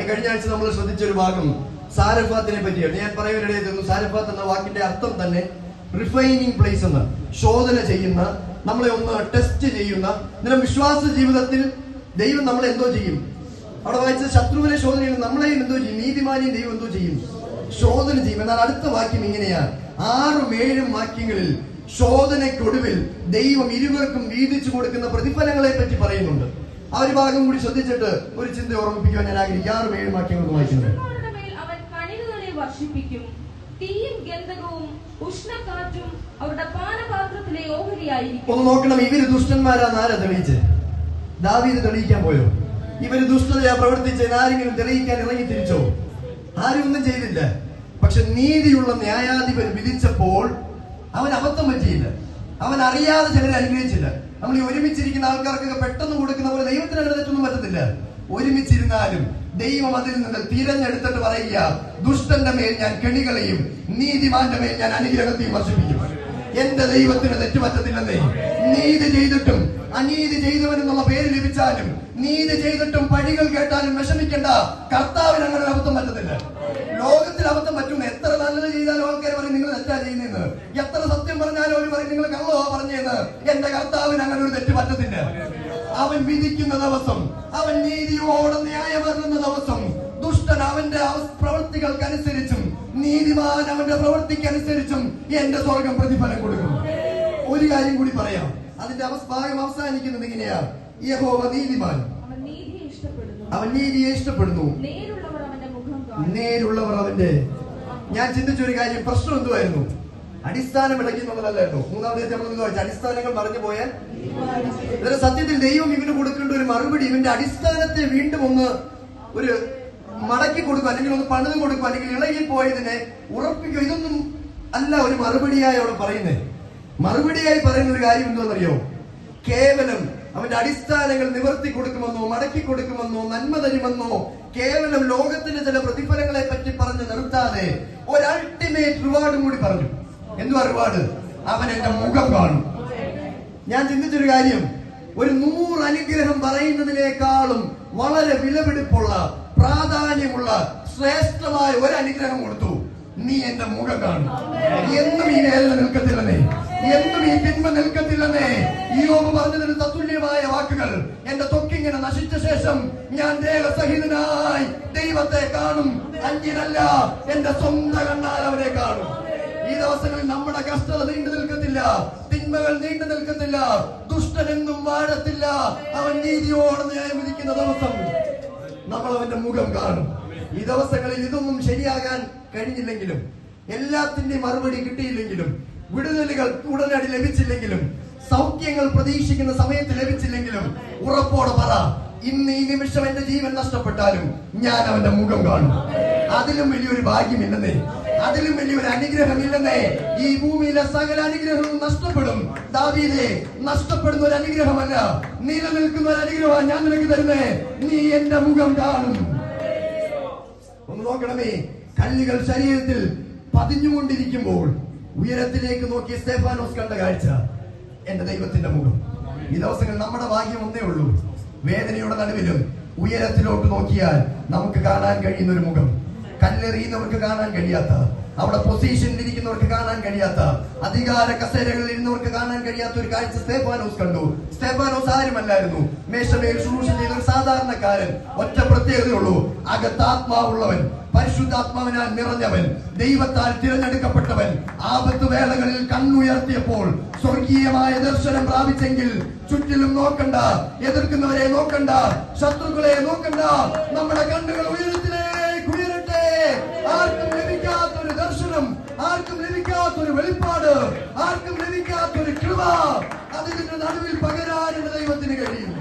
ഈ കഴിഞ്ഞ ആഴ്ച നമ്മൾ ശ്രദ്ധിച്ച ഒരു ഭാഗം സാരഫാത്തിനെ പറ്റിയാണ്. ഞാൻ പറയുവാനിടയിൽ തീർന്നു സാരഫാത്ത് എന്ന വാക്കിന്റെ അർത്ഥം തന്നെ റിഫൈനിങ് പ്ലേസ് എന്ന്. ശോധന ചെയ്യുന്ന നമ്മളെ ഒന്ന് ടെസ്റ്റ് ചെയ്യുന്ന ഇന്നലെ വിശ്വാസ ജീവിതത്തിൽ ദൈവം നമ്മളെ എന്തോ ചെയ്യും. അവിടെ വായിച്ച ശത്രുവിനെ ശോധന ചെയ്യുന്ന നമ്മളെയും എന്തോ ചെയ്യും. നീതിമാനെയും ദൈവം എന്തോ ചെയ്യും. ശോധന ചെയ്യും. എന്നാൽ അടുത്ത വാക്യം ഇങ്ങനെയാണ്. ആറും ഏഴും വാക്യങ്ങളിൽ ശോധനയ്ക്കൊടുവിൽ ദൈവം ഇരുവർക്കും വീതിച്ചു കൊടുക്കുന്ന പ്രതിഫലങ്ങളെ പറ്റി പറയുന്നുണ്ട്. ആ ഒരു ഭാഗം കൂടി ശ്രദ്ധിച്ചിട്ട് ഒരു ചിന്ത ഓർമ്മിപ്പിക്കാൻ ഞാൻ ആഗ്രഹിക്കും ആറും ഏഴും വാക്യങ്ങൾ വായിക്കുന്നത് തീയും ഗന്ധകവും ഉഷ്ണക്കാറ്റും അവരുടെ പാനപാത്രത്തിലെ ഓഹരിയായിരിക്കും. ഒന്ന് നോക്കണം ഇവർ ദുഷ്ടന്മാരാന്ന് ആരാ തെളിയിച്ച്? ദാവീദ് തെളിയിക്കാൻ പോയോ? ഇവർ ദുഷ്ടതയാ പ്രവർത്തിച്ച് ആരെങ്കിലും തെളിയിക്കാൻ ഇറങ്ങി തിരിച്ചോ? ആരും ഒന്നും ചെയ്തില്ല. പക്ഷെ നീതിയുള്ള ന്യായാധിപൻ വിധിച്ചപ്പോൾ അവൻ അബദ്ധം പറ്റിയില്ല. അവൻ അറിയാതെ ചിലരെ അനുഗ്രഹിച്ചില്ല. നമ്മൾ ഈ ഒരുമിച്ചിരിക്കുന്ന ആൾക്കാർക്കൊക്കെ പെട്ടെന്ന് കൊടുക്കുന്ന പോലെ ദൈവത്തിന് അങ്ങനെ പറ്റത്തില്ല. ഒരുമിച്ചിരുന്നാലും ദൈവം അതിൽ നിന്ന് തിരഞ്ഞെടുത്തിട്ട് പറയുക ദുഷ്ടന്റെ മേൽ ഞാൻ കെണികളെയും നീതിമാന്റെ മേൽ ഞാൻ അനുഗ്രഹത്തെയും വർഷിപ്പിക്കും. എന്റെ ദൈവത്തിന് തെറ്റുപറ്റത്തില്ലെന്നേ നീതി ചെയ്തിട്ടും അനീതി ചെയ്തവൻ എന്നുള്ള പേര് ലഭിച്ചാലും നീതി ചെയ്തിട്ടും പഴികൾ കേട്ടാലും വിഷമിക്കേണ്ട. കർത്താവിന് അങ്ങനെ അബദ്ധം പറ്റത്തില്ല. ലോകത്തിൽ അബദ്ധം പറ്റും. എത്ര നല്ലത് ചെയ്താലും ആൾക്കാർ പറയും നിങ്ങൾ തെറ്റാ ചെയ്യുന്നതെന്ന്. എത്ര സത്യം പറഞ്ഞാലും അവർ പറയും നിങ്ങൾ കള്ളോ പറഞ്ഞത് എന്റെ കർത്താവിന് അങ്ങനെ ഒരു തെറ്റ് പറ്റത്തില്ല. അവൻ വിധിക്കുന്ന ദിവസം അവൻ നീതിയോടെ ന്യായം വരുന്ന ദിവസം ദുഷ്ടൻ അവന്റെ പ്രവൃത്തികൾക്ക് പ്രവൃത്തികൾക്കനുസരിച്ചും നീതിമാൻ അവന്റെ പ്രവൃത്തിക്കനുസരിച്ചും എന്റെ സ്വർഗം പ്രതിഫലം കൊടുക്കും. ഒരു കാര്യം കൂടി പറയാം. അതിന്റെ ഭാഗം അവസാനിക്കുന്നത് എങ്ങനെയാ യഹോവ നീതിമാൻ. അവൻ നീതിയെ ഇഷ്ടപ്പെടുന്നു. നേരുള്ളവർ അവന്റെ ഞാൻ ചിന്തിച്ചൊരു കാര്യം പ്രശ്നം എന്തുവായിരുന്നു? അടിസ്ഥാനം ഇളകി എന്നുള്ളതല്ലായിരുന്നു മൂന്നാമത്തെ നമ്മൾ വായിച്ചു അടിസ്ഥാനങ്ങൾ മറിഞ്ഞു പോയാൽ ഇതിന് സത്യത്തിൽ ദൈവം ഇവന് കൊടുക്കേണ്ട ഒരു മറുപടി ഇവന്റെ അടിസ്ഥാനത്തെ വീണ്ടും ഒന്ന് ഒരു മടക്കി കൊടുക്കും അല്ലെങ്കിൽ ഒന്ന് പണിത് കൊടുക്കും അല്ലെങ്കിൽ ഇളകി പോയതിനെ ഉറപ്പിക്കും. ഇതൊന്നും അല്ല ഒരു മറുപടിയായി അവിടെ പറയുന്നത് മറുപടിയായി പറയുന്ന ഒരു കാര്യം എന്താണെന്നറിയോ കേവലം അവന്റെ അടിസ്ഥാനങ്ങൾ നിവർത്തി കൊടുക്കുമെന്നോ മടക്കി കൊടുക്കുമെന്നോ നന്മ തരുമെന്നോ കേവലം ലോകത്തിന്റെ ചില പ്രതിഫലങ്ങളെ പറ്റി പറഞ്ഞ് നിർത്താതെ ഒരു അൾട്ടിമേറ്റ് റിവാർഡും കൂടി പറഞ്ഞു. എന്തുവാ റിവാർഡ് അവൻ എന്റെ മുഖം കാണും. ഞാൻ ചിന്തിച്ചൊരു കാര്യം. ഒരു നൂറ് അനുഗ്രഹം പറയുന്നതിനേക്കാളും വളരെ വിലപിടിപ്പുള്ള പ്രാധാന്യമുള്ള ശ്രേഷ്ഠമായ ഒരു അനുഗ്രഹം കൊടുത്തു. നീ എന്റെ മുഖം കാണും. എന്നും ഈ വേദന നിൽക്കത്തില്ലെന്നേ. എന്നും ഈ തിന്മ നിൽക്കത്തില്ലെന്നേ. ഈ ഓമ പറഞ്ഞതിന് തത്തുല്യമായ വാക്കുകൾ. എന്റെ തൊക്കിങ്ങനെ നശിച്ച ശേഷം ഞാൻ ദേഹസഹിതനായി ദൈവത്തെ കാണും. അഞ്ചിനല്ല എന്റെ സ്വന്തം കണ്ണാൽ അവരെ കാണും ദിവസങ്ങളിൽ നമ്മുടെ കഷ്ടത നീണ്ടു നിൽക്കത്തില്ല. തിന്മകൾ നീണ്ടു നിൽക്കത്തില്ല. ദുഷ്ടനെന്നും വാഴത്തില്ല. അവൻ നീതിയോട് ന്യായം വിധിക്കുന്ന ദിവസം നമ്മൾ അവന്റെ മുഖം കാണും. ഈ ദിവസങ്ങളിൽ ഇതൊന്നും ശരിയാകാൻ കഴിഞ്ഞില്ലെങ്കിലും എല്ലാത്തിന്റെയും മറുപടി കിട്ടിയില്ലെങ്കിലും വിടുതലുകൾ ഉടനടി ലഭിച്ചില്ലെങ്കിലും സൗഖ്യങ്ങൾ പ്രതീക്ഷിക്കുന്ന സമയത്ത് ലഭിച്ചില്ലെങ്കിലും ഉറപ്പോടെ പറ ഇന്ന് ഈ നിമിഷം എന്റെ ജീവൻ നഷ്ടപ്പെട്ടാലും ഞാൻ അവന്റെ മുഖം കാണും. അതിലും വലിയൊരു ഭാഗ്യമില്ലെന്നേ. അതിലും വലിയൊരു അനുഗ്രഹമില്ലെന്നേ. ഈ ഭൂമിയിലെ സകല അനുഗ്രഹവും നഷ്ടപ്പെടും. ദാവീദേ നഷ്ടപ്പെടുന്ന ഒരു അനുഗ്രഹമല്ല നിലനിൽക്കുന്ന ഒരു അനുഗ്രഹമാണ് ഞാൻ നിനക്ക് തരുന്നേ. നീ എന്റെ മുഖം കാണും. ഒന്ന് നോക്കണമേ. കല്ലുകൾ ശരീരത്തിൽ പതിഞ്ഞുകൊണ്ടിരിക്കുമ്പോൾ ഉയരത്തിലേക്ക് നോക്കി സ്തേഫാനോസ് കണ്ട കാഴ്ച. എന്റെ ദൈവത്തിന്റെ മുഖം. ഈ ദിവസങ്ങൾ നമ്മുടെ ഭാഗ്യം ഒന്നേ ഉള്ളൂ. വേദനയുടെ നടുവിലും ഉയരത്തിലോട്ട് നോക്കിയാൽ നമുക്ക് കാണാൻ കഴിയുന്ന ഒരു മുഖം. കല്ലെറിയുന്നവർക്ക് കാണാൻ കഴിയാത്ത അവിടെ പൊസിഷനിൽ ഇരിക്കുന്നവർക്ക് കാണാൻ കഴിയാത്ത അധികാര കസേരകളിൽ ഇരുന്നവർക്ക് കാണാൻ കഴിയാത്ത ഒരു കാഴ്ച സ്തേഫാനോസ് കണ്ടു. സ്തേഫാനോസ് ആരുമല്ലായിരുന്നു? മേശമേൽ ശുശ്രൂഷ ചെയ്ത ഒരു സാധാരണക്കാരൻ ഒറ്റ പ്രത്യേകതയുള്ളൂ അകത്താത്മാവുള്ളവൻ പരിശുദ്ധാത്മാവിനാൽ നിറഞ്ഞവൻ ദൈവത്താൽ തിരഞ്ഞെടുക്കപ്പെട്ടവൻ. ആപത്ത് വേളകളിൽ കണ്ണുയർത്തിയപ്പോൾ സ്വർഗീയമായ ദർശനം പ്രാപിച്ചെങ്കിൽ ചുറ്റിലും നോക്കണ്ട എതിർക്കുന്നവരെ നോക്കണ്ട ശത്രുക്കളെ നോക്കണ്ട നമ്മുടെ കണ്ണുകൾ ഉയരട്ടെ ആർക്കും ലഭിക്കാത്തൊരു ദർശനം ആർക്കും ലഭിക്കാത്തൊരു വെളിപ്പാട് ആർക്കും ലഭിക്കാത്തൊരു കൃപ അതിന്റെ നടുവിൽ പകരാനുള്ള ദൈവത്തിന് കഴിയും